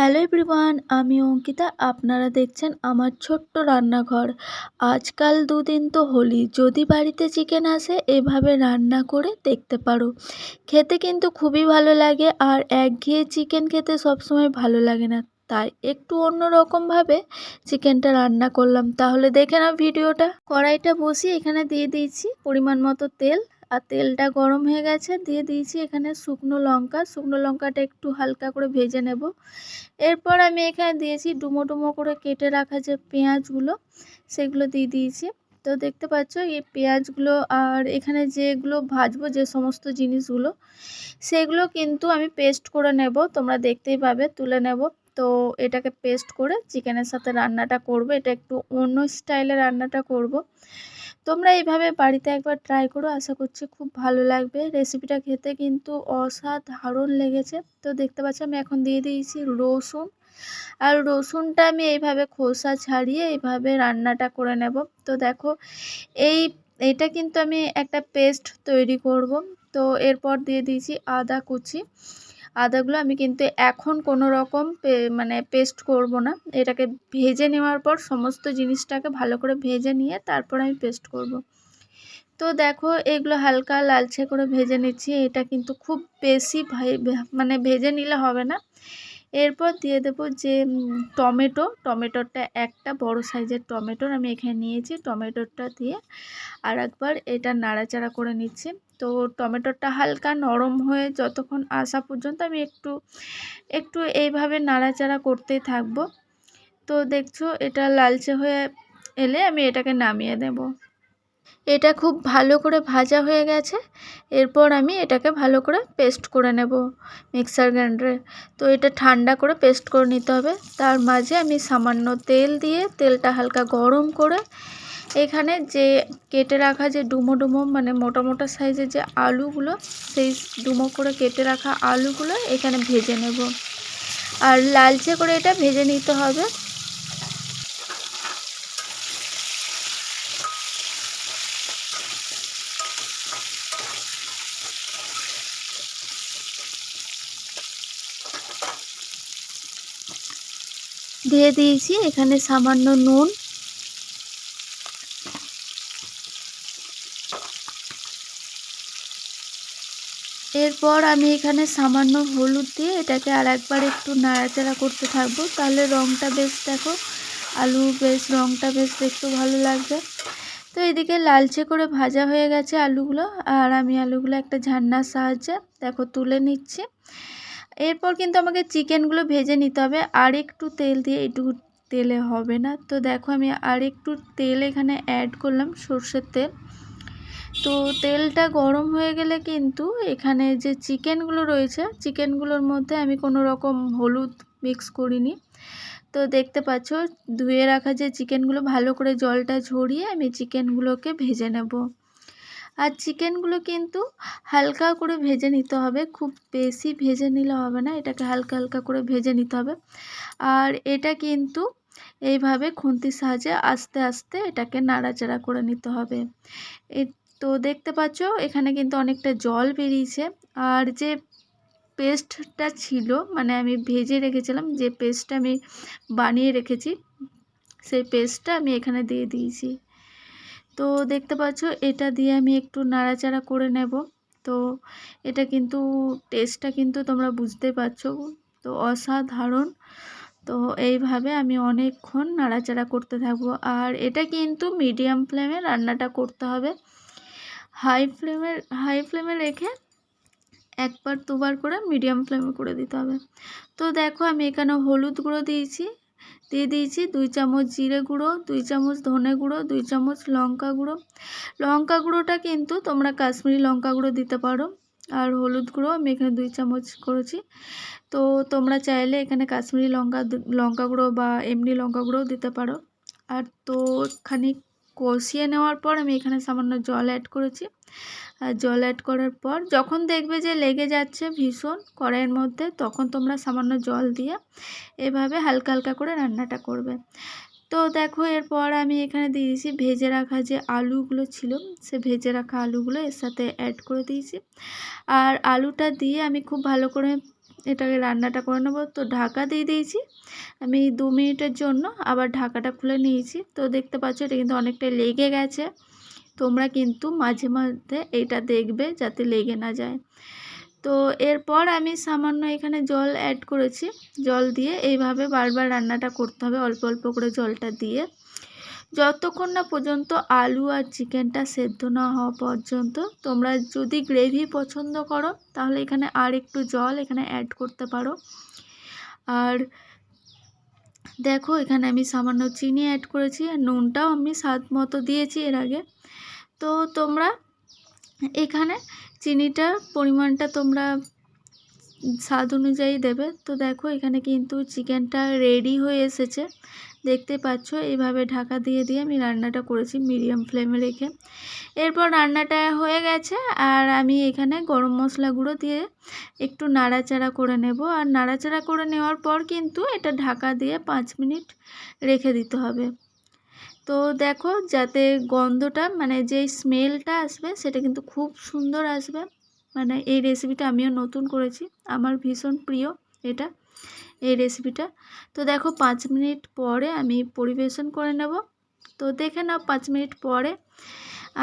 Hello everyone, আমি অঙ্কিতা। আপনারা দেখছেন আমার ছোট্ট রান্নাঘর। আজকাল দুদিন তো হোলি, যদি বাড়িতে চিকেন আসে, এভাবে রান্না করে দেখতে পারো। খেতে কিন্তু খুবই ভালো লাগে, আর একঘেয়ে চিকেন খেতে সবসময় ভালো লাগে না। তাই একটু অন্য রকমভাবে চিকেনটা রান্না করলাম। তাহলে দেখে নাও ভিডিওটা। কড়াইটা বসিয়ে এখানে দিয়ে দিয়েছি পরিমাণ মতো তেল। আর তেলটা গরম হয়ে গেছে, দিয়ে দিয়েছি এখানে শুকনো লঙ্কা। শুকনো লঙ্কাটা একটু হালকা করে ভেজে নেব। এরপর আমি এখানে দিয়েছি ডুমো ডুমো করে কেটে রাখা যে পেঁয়াজগুলো, সেগুলো দিয়ে দিয়েছি। তো দেখতে পাচ্ছ, এই পেঁয়াজগুলো আর এখানে যেগুলো ভাজবো, যে সমস্ত জিনিসগুলো, সেগুলো কিন্তু আমি পেস্ট করে নেব। তোমরা দেখতেই পাবে, তুলে নেব। তো এটাকে পেস্ট করে চিকেনের সাথে রান্নাটা করব। এটা একটু অন্য স্টাইলে রান্নাটা করব। তোমরা এইভাবে বাড়িতে একবার ট্রাই করো, আশা করছি খুব ভালো লাগবে। রেসিপিটা খেতে কিন্তু অসাধারণ লেগেছে। তো দেখতে পাচ্ছি, আমি এখন দিয়ে দিয়েছি রসুন। আর রসুনটা আমি এইভাবে খোসা ছাড়িয়ে এইভাবে রান্নাটা করে নেব। তো দেখো, এই, এটা কিন্তু আমি একটা পেস্ট তৈরি করব। তো এরপর দিয়ে দিয়েছি আদা কুচি। আদাগুলো আমি কিন্তু এখন কোনো রকম মানে পেস্ট করব না। এটাকে ভেজে নেওয়ার পর সমস্ত জিনিসটাকে ভালো করে ভেজে নিয়ে তারপর আমি পেস্ট করব। তো দেখো, এগুলো হালকা লালচে করে ভেজে নিচ্ছি। এটা কিন্তু খুব বেশি মানে ভেজে নিলে হবে না। এরপর দিয়ে দেবো যে টমেটো। টমেটোটা একটা বড় সাইজের টমেটোর আমি এখানে নিয়েছি। টমেটোটা দিয়ে আর একবার এটা নাড়াচাড়া করে নিচ্ছি। তো টমেটোটা হালকা নরম হয়ে যতক্ষণ আসা পর্যন্ত আমি একটু একটু এইভাবে নাড়াচাড়া করতেই থাকব। তো দেখছ, এটা লালচে হয়ে এলে আমি এটাকে নামিয়ে দেব। এটা খুব ভালো করে ভাজা হয়ে গেছে। এরপর আমি এটাকে ভালো করে পেস্ট করে নেব মিক্সার গ্রাইন্ডারে। তো এটা ঠান্ডা করে পেস্ট করে নিতে হবে। তার মাঝে আমি সামান্য তেল দিয়ে তেলটা হালকা গরম করে এখানে যে কেটে রাখা যে ডুমো ডুমো মানে মোটা মোটা সাইজের যে আলুগুলো, সেই ডুমো করে কেটে রাখা আলুগুলো এখানে ভেজে নেব। আর লালচে করে এটা ভেজে নিতে হবে। দিয়ে দিয়েছি। এখানে সামান্য নুন। এরপর আমি এখানে সামান্য হলুদ দিয়ে এটাকে আর একবার একটু নাড়াচাড়া করতে থাকব। তাহলে রঙটা বেশ দেখো, আলু বেশ রঙটা বেশ দেখতে ভালো লাগবে। তো এদিকে লালচে করে ভাজা হয়ে গেছে আলুগুলো। আর আমি আলুগুলো একটা ঝান্নার সাহায্যে, দেখো তুলে নিচ্ছি। এরপর কিন্তু আমাকে চিকেনগুলো ভেজে নিতে হবে। আর একটু তেল দিয়ে এটুকু তেলে হবে না। তো দেখো আমি আর একটু তেল এখানে অ্যাড করলাম, সর্ষের তেল। তো তেলটা গরম হয়ে গেলে কিন্তু এখানে যে চিকেনগুলো রয়েছে, চিকেনগুলোর মধ্যে আমি কোনো রকম হলুদ মিক্স করিনি। তো দেখতে পাচ্ছ, ধুয়ে রাখা যে চিকেনগুলো, ভালো করে জলটা ঝরিয়ে আমি চিকেনগুলোকে ভেজে নেব। আর চিকেনগুলো কিন্তু হালকা করে ভেজে নিতে হবে। খুব বেশি ভেজে নিলে হবে না, এটাকে হালকা হালকা করে ভেজে নিতে হবে। আর এটা কিন্তু এইভাবে খুন্তির সাহায্যে আস্তে আস্তে এটাকে নাড়াচাড়া করে নিতে হবে। তো দেখতে পাচ্ছ, এখানে কিন্তু অনেকটা জল বেরিয়েছে। আর যে পেস্টটা ছিল মানে আমি ভেজে রেখেছিলাম, যে পেস্টটা আমি বানিয়ে রেখেছি, সেই পেস্টটা আমি এখানে দিয়ে দিয়েছি। তো দেখতে পাচ্ছ, এটা দিয়ে আমি একটু নাড়াচাড়া করে নেব। তো এটা কিন্তু টেস্টটা কিন্তু তোমরা বুঝতে পারছ, তো অসাধারণ। তো এইভাবে আমি অনেকক্ষণ নাড়াচাড়া করতে থাকব। আর এটা কিন্তু মিডিয়াম ফ্লেমে রান্নাটা করতে হবে। হাই ফ্লেমে হাই ফ্লেমে রেখে একবার দুবার করে মিডিয়াম ফ্লেমে করে দিতে হবে। তো দেখো, আমি এখানে হলুদ গুঁড়ো দিয়েছি। দিয়ে দিয়েছি দুই চামচ জিরে গুঁড়ো, দুই চামচ ধনে গুঁড়ো, দুই চামচ লঙ্কা গুঁড়ো। লঙ্কা গুঁড়োটা কিন্তু তোমরা কাশ্মীরি লঙ্কা গুঁড়ো দিতে পারো আর হলুদ গুঁড়ো আমি এখানে দুই চামচ করেছি। তো তোমরা চাইলে এখানে কাশ্মীরি লঙ্কা লঙ্কা গুঁড়ো বা এমনি লঙ্কা গুঁড়োও দিতে পারো। আর তো খানিক কষিয়ে নেওয়ার পর আমি এখানে সামান্য জল অ্যাড করেছি। জল অ্যাড করার পর যখন দেখবে যে লেগে যাচ্ছে ভীষণ কড়াইয়ের মধ্যে, তখন তোমরা সামান্য জল দিয়ে এভাবে হালকা হালকা করে রান্নাটা করবে। তো দেখো এরপর আমি এখানে দিয়ে দিয়েছি ভেজে রাখা যে আলুগুলো ছিল, সে ভেজে রাখা আলুগুলো এর সাথে অ্যাড করে দিয়েছি। আর আলুটা দিয়ে আমি খুব ভালো করে এটাকে রান্নাটা করে নেব। তো ঢাকা দিয়ে দিয়েছি, আমি দু মিনিটের জন্য আবার ঢাকাটা খুলে নিয়েছি। তো দেখতে পাচ্ছ এটা কিন্তু অনেকটা লেগে গেছে। তোমরা কিন্তু মাঝে মধ্যে এটা দেখবে যাতে লেগে না যায়। তো এরপর আমি সামান্য এখানে জল অ্যাড করেছি। জল দিয়ে এইভাবে বারবার রান্নাটা করতে হবে, অল্প অল্প করে জলটা দিয়ে। যতক্ষণ না পর্যন্ত আলু আর চিকেনটা সেদ্ধ না হওয়া পর্যন্ত তোমরা যদি গ্রেভি পছন্দ করো, তাহলে এখানে আর একটু জল এখানে অ্যাড করতে পারো। আর দেখো এখানে আমি সামান্য চিনি অ্যাড করেছি, আর নুনটাও আমি স্বাদ মতো দিয়েছি এর আগে। তো তোমরা এখানে চিনিটার পরিমাণটা তোমরা স্বাদ অনুযায়ী দেবে। তো দেখো, এখানে কিন্তু চিকেনটা রেডি হয়ে এসেছে। দেখতে পাচ্ছ এইভাবে ঢাকা দিয়ে দিয়ে আমি রান্নাটা করেছি মিডিয়াম ফ্লেমে রেখে। এরপর রান্নাটা হয়ে গেছে, আর আমি এখানে গরম মশলা গুঁড়ো দিয়ে একটু নাড়াচাড়া করে নেব। আর নাড়াচাড়া করে নেওয়ার পর কিন্তু এটা ঢাকা দিয়ে পাঁচ মিনিট রেখে দিতে হবে। তো দেখো যাতে গন্ধটা মানে যেই স্মেলটা আসবে সেটা কিন্তু খুব সুন্দর আসবে। মানে এই রেসিপিটা আমিও নতুন করেছি, আমার ভীষণ প্রিয় এটা, এই রেসিপিটা তো দেখো পাঁচ মিনিট পরে আমি পরিবেশন করে নেব। তো দেখে নাও পাঁচ মিনিট পরে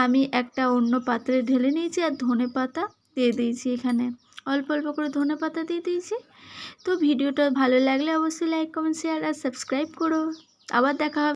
আমি একটা অন্য পাত্রে ঢেলে নিয়েছি আর ধনে পাতা দিয়ে দিয়েছি এখানে। অল্প অল্প করে ধনে পাতা দিয়ে দিয়েছি। তো ভিডিওটা ভালো লাগলে অবশ্যই লাইক কমেন্ট শেয়ার আর সাবস্ক্রাইব করো। আবার দেখা হবে।